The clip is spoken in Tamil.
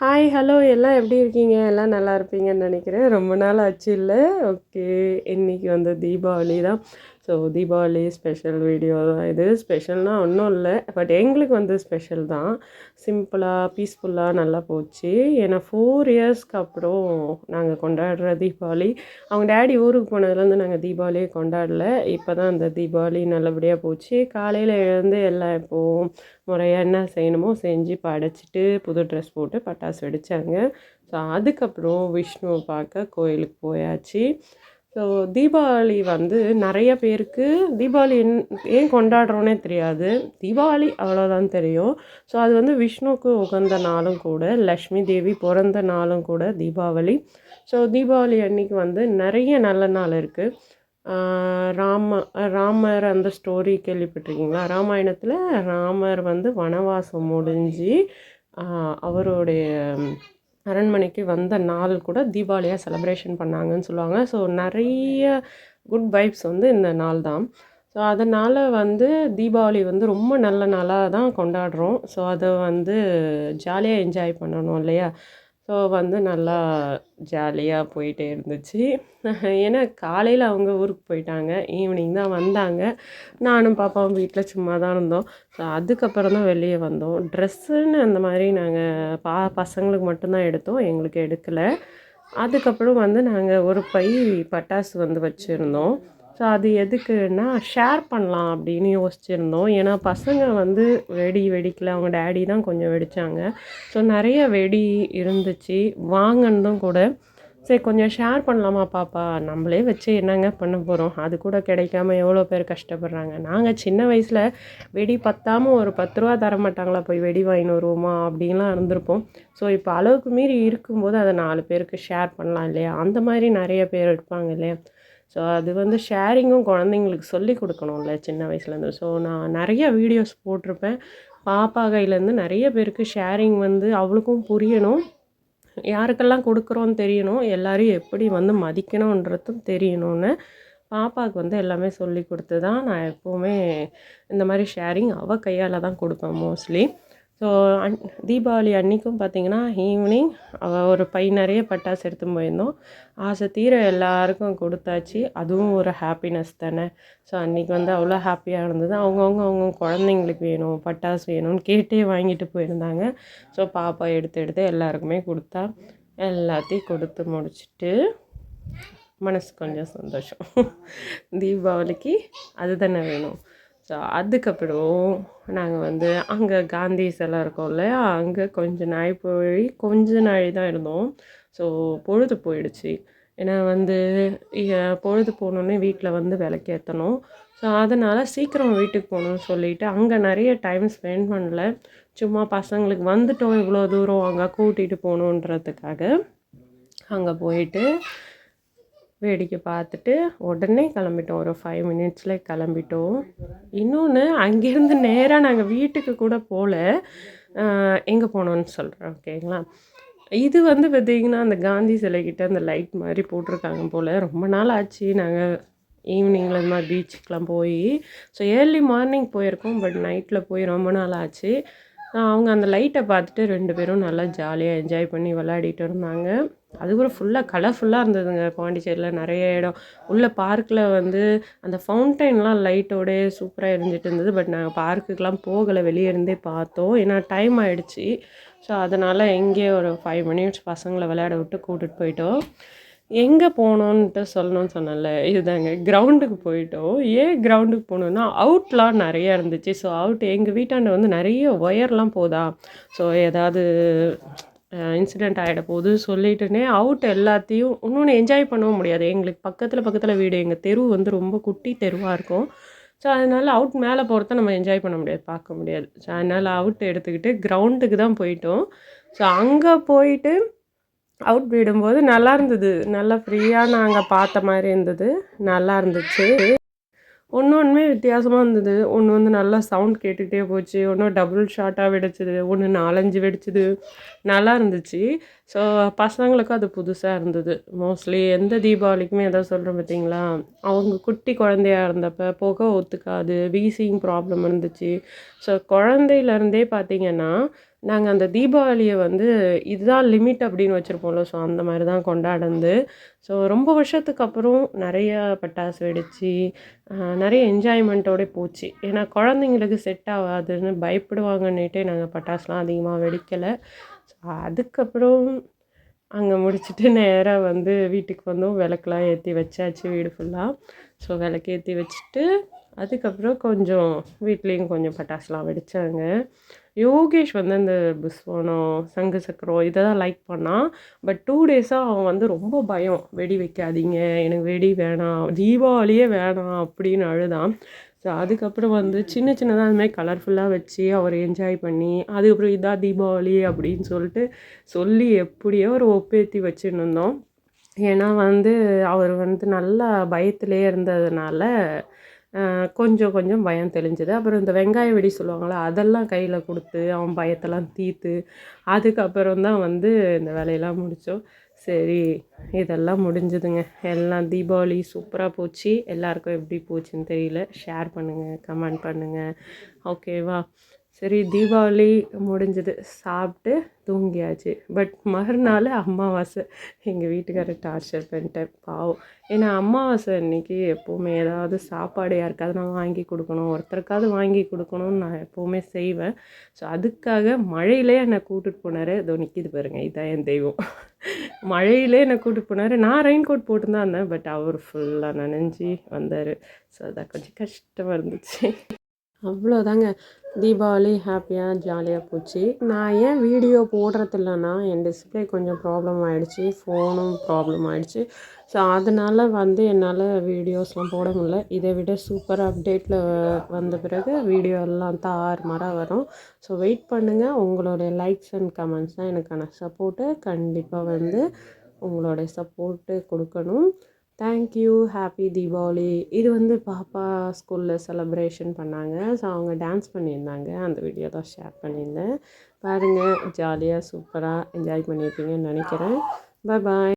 ஹாய் ஹலோ எல்லாம் எப்படி இருக்கீங்க? எல்லாம் நல்லா இருப்பீங்கன்னு நினைக்கிறேன். ரொம்ப நாள் ஆச்சு இல்லை. ஓகே இன்னைக்கு வந்து தீபாவளி தான் ஸோ தீபாவளி ஸ்பெஷல் வீடியோ தான் இது. ஸ்பெஷல்னால் ஒன்றும் இல்லை. பட் எங்களுக்கு வந்து ஸ்பெஷல் தான். சிம்பிளாக பீஸ்ஃபுல்லாக நல்லா போச்சு. ஏன்னா ஃபோர் இயர்ஸ்க்கு அப்புறம் நாங்கள் கொண்டாடுற தீபாவளி அவங்க டேடி ஊருக்கு போனதுலேருந்து நாங்கள் தீபாவளியே கொண்டாடல. இப்போ தான் அந்த தீபாவளி நல்லபடியாக போச்சு. காலையில் எழுந்து எல்லாம் இப்போது முறையாக என்ன செய்யணுமோ செஞ்சு படைச்சிட்டு புது ட்ரெஸ் போட்டு பட்டாசு வெடித்தாங்க ஸோ அதுக்கப்புறம் விஷ்ணுவை பார்க்க கோயிலுக்கு போயாச்சு. ஸோ தீபாவளி வந்து நிறைய பேருக்கு தீபாவளி என் ஏன் கொண்டாடுறோன்னே தெரியாது. தீபாவளி அவ்வளோதான் தெரியும். ஸோ அது வந்து விஷ்ணுவுக்கு உகந்த நாளும் கூட லக்ஷ்மி தேவி பிறந்த நாளும் கூட தீபாவளி. ஸோ தீபாவளி அன்னைக்கு வந்து நிறைய நல்ல நாள் இருக்குது ராம ராமர் அந்த ஸ்டோரி கேள்விப்பட்டிருக்கீங்களா? ராமாயணத்தில் ராமர் வந்து வனவாசம் முடிஞ்சு அவருடைய அரண்மனைக்கு வந்த நாள் கூட தீபாவளியாக செலப்ரேஷன் பண்ணாங்கன்னு சொல்லுவாங்க. ஸோ நிறைய குட் வைப்ஸ் வந்து இந்த நாள் தான். ஸோ அதனால் வந்து தீபாவளி வந்து ரொம்ப நல்ல நாளாக தான் கொண்டாடுறோம். ஸோ அதை வந்து ஜாலியாக என்ஜாய் பண்ணணும் இல்லையா? ஸோ வந்து நல்லா ஜாலியாக போயிட்டே இருந்துச்சு. ஏன்னா காலையில் அவங்க ஊருக்கு போயிட்டாங்க. ஈவினிங் தான் வந்தாங்க. நானும் பாப்பாவும் வீட்டில் சும்மா தான் இருந்தோம். ஸோ அதுக்கப்புறம் தான் வெளியே வந்தோம். ட்ரெஸ்ஸுன்னு அந்த மாதிரி நாங்கள் பா பசங்களுக்கு மட்டும்தான் எடுத்தோம். எங்களுக்கு எடுக்கலை. அதுக்கப்புறம் வந்து நாங்கள் ஒரு பை பட்டாசு வந்து வச்சுருந்தோம். ஸோ அது எதுக்குன்னா ஷேர் பண்ணலாம் அப்படின்னு யோசிச்சுருந்தோம். ஏன்னா பசங்க வந்து வெடி வெடிக்கல. அவங்க டேடி தான் கொஞ்சம் வெடித்தாங்க ஸோ நிறைய வெடி இருந்துச்சு. வாங்கினதும் கூட. சரி கொஞ்சம் ஷேர் பண்ணலாமா பாப்பா? நம்மளே வச்சு என்னங்க பண்ண போகிறோம் அது கூட கிடைக்காம எவ்வளோ பேர் கஷ்டப்படுறாங்க? நாங்கள் சின்ன வயசில் வெடி பத்தாமல் ஒரு பத்து ரூபா தர மாட்டாங்களா? போய் வெடி வாங்கின்னு வருவோமா? அப்படின்லாம் இருந்திருப்போம். ஸோ இப்போ அளவுக்கு மீறி இருக்கும்போது அதை நாலு பேருக்கு ஷேர் பண்ணலாம் இல்லையா? அந்த மாதிரி நிறைய பேர் இருப்பாங்க இல்லையா? ஸோ அது வந்து ஷேரிங்கும் குழந்தைங்களுக்கு சொல்லி கொடுக்கணும்ல சின்ன வயசுலேருந்து ஸோ நான் நிறைய வீடியோஸ் போட்டிருப்பேன். பாப்பா கையிலேருந்து நிறைய பேருக்கு ஷேரிங் வந்து அவளுக்கும் புரியணும். யாருக்கெல்லாம் கொடுக்குறோன்னு தெரியணும். எல்லோரையும் எப்படி வந்து மதிக்கணுன்றதும் தெரியணும்னு பாப்பாவுக்கு வந்து எல்லாமே சொல்லி கொடுத்து தான் நான் எப்போவுமே இந்த மாதிரி ஷேரிங் அவள் கையால் தான் கொடுப்பேன் மோஸ்ட்லி ஸோ அன் தீபாவளி அன்றைக்கும் பார்த்திங்கன்னா ஈவினிங் அவள் ஒரு பை நிறைய பட்டாசு எடுத்துன்னு போயிருந்தோம். ஆசை தீர எல்லாருக்கும் கொடுத்தாச்சு. அதுவும் ஒரு ஹாப்பினஸ் தானே. ஸோ அன்றைக்கி வந்து அவ்வளோ ஹாப்பியாக இருந்தது. அவங்கவுங்க அவங்க குழந்தைங்களுக்கு வேணும் பட்டாசு வேணும்னு கேட்டே வாங்கிட்டு போயிருந்தாங்க. ஸோ பாப்பா எடுத்து எடுத்து எல்லாருக்குமே கொடுத்தா எல்லாத்தையும் கொடுத்து முடிச்சுட்டு மனசு கொஞ்சம் சந்தோஷம். தீபாவளிக்கு அதுதானே வேணும். ஸோ அதுக்கப்புறம் நாங்கள் வந்து அங்கே காந்தி சிலை இருக்கோம் இல்லையா? அங்கே கொஞ்ச நாள் போய் கொஞ்ச நாள் தான் இருந்தோம். ஸோ பொழுது போயிடுச்சு. ஏன்னா வந்து பொழுது போனோடனே வீட்டில் வந்து விளக்கேற்றணும் ஸோ அதனால் சீக்கிரம் வீட்டுக்கு போகணும்னு சொல்லிவிட்டு அங்கே நிறைய டைம் ஸ்பெண்ட் பண்ணல. சும்மா பசங்களுக்கு வந்துட்டோம் இவ்வளோ தூரம் அங்கே கூட்டிகிட்டு போகணுன்றதுக்காக. அங்கே போயிட்டு வேடிக்கை பார்த்துட்டு உடனே கிளம்பிட்டோம். ஒரு ஃபைவ் மினிட்ஸில் கிளம்பிட்டோம். இன்னொன்று அங்கேருந்து நேராக நாங்கள் வீட்டுக்கு கூட போகல எங்கே போனோன்னு சொல்கிறோம் ஓகேங்களா? இது வந்து பார்த்திங்கன்னா அந்த காந்தி சிலைக்கிட்ட அந்த லைட் மாதிரி போட்டிருக்காங்க போல். ரொம்ப நாள் ஆச்சு. நாங்கள் ஈவினிங்கில் இந்த மாதிரி பீச்சுக்கெலாம் போய் ஸோ ஏர்லி மார்னிங் போயிருக்கோம் பட் நைட்டில் போய் ரொம்ப நாள் ஆச்சு. அவங்க அந்த லைட்டை பார்த்துட்டு ரெண்டு பேரும் நல்லா ஜாலியாக என்ஜாய் பண்ணி விளையாடிட்டு இருந்தாங்க. அது கூட ஃபுல்லாக கலர்ஃபுல்லாக இருந்ததுங்க பாண்டிச்சேரியில் நிறைய இடம். உள்ள பார்க்கில் வந்து அந்த ஃபவுண்டைன்லாம் லைட்டோடே சூப்பராக இருந்துகிட்டு இருந்தது. பட் நாங்கள் பார்க்குக்கெலாம் போகலை. வெளியே இருந்தே பார்த்தோம். ஏன்னா டைம் ஆகிடுச்சி ஸோ அதனால் எங்கேயே ஒரு ஃபைவ் மினிட்ஸ் பசங்களை விளையாட விட்டு கூட்டிகிட்டு போயிட்டோம். எங்கே போனோன்ட்டு சொல்லணும்னு சொன்னல இதுதாங்க. கிரவுண்டுக்கு போயிட்டோம். ஏன் கிரவுண்டுக்கு போகணுன்னா அவுட்லாம் நிறையா இருந்துச்சு. ஸோ அவுட் எங்கள் வீட்டாண்ட வந்து நிறைய ஒயர்லாம் போதா? ஸோ ஏதாவது இன்சிடெண்ட் ஆகிட போகுது. சொல்லிட்டுனே அவுட் எல்லாத்தையும் இன்னொன்று என்ஜாய் பண்ணவும் முடியாது. எங்களுக்கு பக்கத்தில் பக்கத்தில் வீடு எங்கள் தெரு வந்து ரொம்ப குட்டி தெருவாக இருக்கும். ஸோ அதனால் அவுட் மேலே போகிறத நம்ம என்ஜாய் பண்ண முடியாது பார்க்க முடியாது. ஸோ அதனால் அவுட் எடுத்துக்கிட்டு கிரவுண்டுக்கு தான் போயிட்டோம். ஸோ அங்கே போயிட்டு அவுட் விடும்போது நல்லா இருந்தது. நல்லா ஃப்ரீயாக நாங்கள் பார்த்த மாதிரி இருந்தது. நல்லா இருந்துச்சு. ஒன்று ஒன்றுமே வித்தியாசமாக இருந்தது. ஒன்று வந்து நல்லா சவுண்ட் கேட்டுக்கிட்டே போச்சு. ஒன்று டபுள் ஷார்ட்டாக வெடிச்சிது. ஒன்று நாலஞ்சு வெடிச்சிது. நல்லா இருந்துச்சு. ஸோ பசங்களுக்கும் அது புதுசாக இருந்தது. மோஸ்ட்லி எந்த தீபாவளிக்குமே எதாவது சொல்கிறோம் பார்த்தீங்களா அவங்க குட்டி குழந்தையா இருந்தப்போ புகை ஒத்துக்காது. வீசிங் ப்ராப்ளம் இருந்துச்சு. ஸோ குழந்தையிலேருந்தே பார்த்திங்கன்னா நாங்கள் அந்த தீபாவளியை வந்து இதுதான் லிமிட் அப்படின்னு வச்சுருப்போம்ல. ஸோ அந்த மாதிரி தான் கொண்டாடுந்து ஸோ ரொம்ப வருஷத்துக்கு அப்புறம் நிறைய பட்டாசு வெடித்து நிறைய என்ஜாய்மெண்ட்டோட போச்சு. ஏன்னா குழந்தைங்களுக்கு செட் ஆகாதுன்னு பயப்படுவாங்கன்னுட்டே நாங்கள் பட்டாசுலாம் அதிகமாக வெடிக்கலை. ஸோ அதுக்கப்புறம் அங்கே முடிச்சுட்டு நேராக வந்து வீட்டுக்கு வந்தோம். விளக்குலாம் ஏற்றி வச்சாச்சு வீடு ஃபுல்லாக ஸோ விளக்கு ஏற்றி வச்சுட்டு அதுக்கப்புறம் கொஞ்சம் வீட்லேயும் கொஞ்சம் பட்டாசுலாம் வெடித்தாங்க யோகேஷ் வந்து இந்த புஸ்வானம் சங்கு சக்கரம் இதை தான் லைக் பண்ணான் பட் டூ டேஸாக அவன் வந்து ரொம்ப பயம். வெடி வைக்காதீங்க எனக்கு வெடி வேணாம் தீபாவளியே வேணாம் அப்படின்னு அழுதான். ஸோ அதுக்கப்புறம் வந்து சின்ன சின்னதாக அதுமாதிரி கலர்ஃபுல்லாக வச்சு அவர் என்ஜாய் பண்ணி அதுக்கப்புறம் இதான் தீபாவளி அப்படின்னு சொல்லிட்டு சொல்லி எப்படியோ ஒரு ஒப்பேற்றி வச்சுன்னு இருந்தோம் ஏன்னா வந்து அவர் வந்து நல்லா பயத்திலே இருந்ததுனால கொஞ்சம் கொஞ்சம் பயம் தெளிஞ்சது. அப்புறம் இந்த வெங்காய வெடி சொல்லுவாங்கள்ல அதெல்லாம் கையில் கொடுத்து அவன் பயத்தெல்லாம் தீர்த்து அதுக்கப்புறம் தான் வந்து இந்த வேலையெல்லாம் முடித்தோம் சரி இதெல்லாம் முடிஞ்சுதுங்க. எல்லாம் தீபாவளி சூப்பராக போச்சு. எல்லாருக்கும் எப்படி போச்சுன்னு தெரியல. ஷேர் பண்ணுங்கள் கமெண்ட் பண்ணுங்கள் ஓகேவா சரி தீபாவளி முடிஞ்சது. சாப்பிட்டு தூங்கியாச்சு. பட் மறுநாள் அமாவாசை எங்கள் வீட்டுக்காரர் டார்ச்சர் பண்ணிட்டேன் பாவம். ஏன்னா அமாவாசை அன்றைக்கி எப்போவுமே ஏதாவது சாப்பாடு யாருக்காவது நான் வாங்கி கொடுக்கணும். ஒருத்தருக்காவது வாங்கி கொடுக்கணும்னு நான் எப்போவுமே செய்வேன். ஸோ அதுக்காக மழையிலே என்னை கூட்டிகிட்டு போனார். இதோ நிற்கிது பாருங்கள் இதான் என் தெய்வம். மழையிலே என்னை கூட்டிட்டு போனார். நான் ரெயின் கோட் போட்டு தான் இருந்தேன். பட் அவர் ஃபுல்லாக நனைஞ்சி வந்தார். ஸோ அதான் கொஞ்சம் கஷ்டமாக இருந்துச்சு. அவ்வளோதாங்க. தீபாவளி ஹாப்பியாக ஜாலியாக போச்சு. நான் ஏன் வீடியோ போடுறதில்லன்னா என் டிஸ்பிளே கொஞ்சம் ப்ராப்ளம் ஆகிடுச்சி ஃபோனும் ப்ராப்ளம் ஆகிடுச்சி ஸோ அதனால் வந்து என்னால் வீடியோஸ்லாம் போட முடில இதை விட சூப்பர் அப்டேட்டில் வந்த பிறகு வீடியோ எல்லாம் தாறுமாறாக வரும். ஸோ வெயிட் பண்ணுங்கள் உங்களுடைய லைக்ஸ் அண்ட் கமெண்ட்ஸ் தான் எனக்கான சப்போர்ட்டு கண்டிப்பாக வந்து உங்களுடைய சப்போர்ட்டு கொடுக்கணும். தேங்க்யூ ஹாப்பி தீபாவளி இது வந்து பாப்பா ஸ்கூலில் செலப்ரேஷன் பண்ணாங்க. ஸோ அவங்க டான்ஸ் பண்ணியிருந்தாங்க. அந்த வீடியோ தான் ஷேர் பண்ணியிருந்தேன். பாருங்கள் ஜாலியாக சூப்பராக என்ஜாய் பண்ணியிருப்பீங்கன்னு நினைக்கிறேன். பாய் பாய்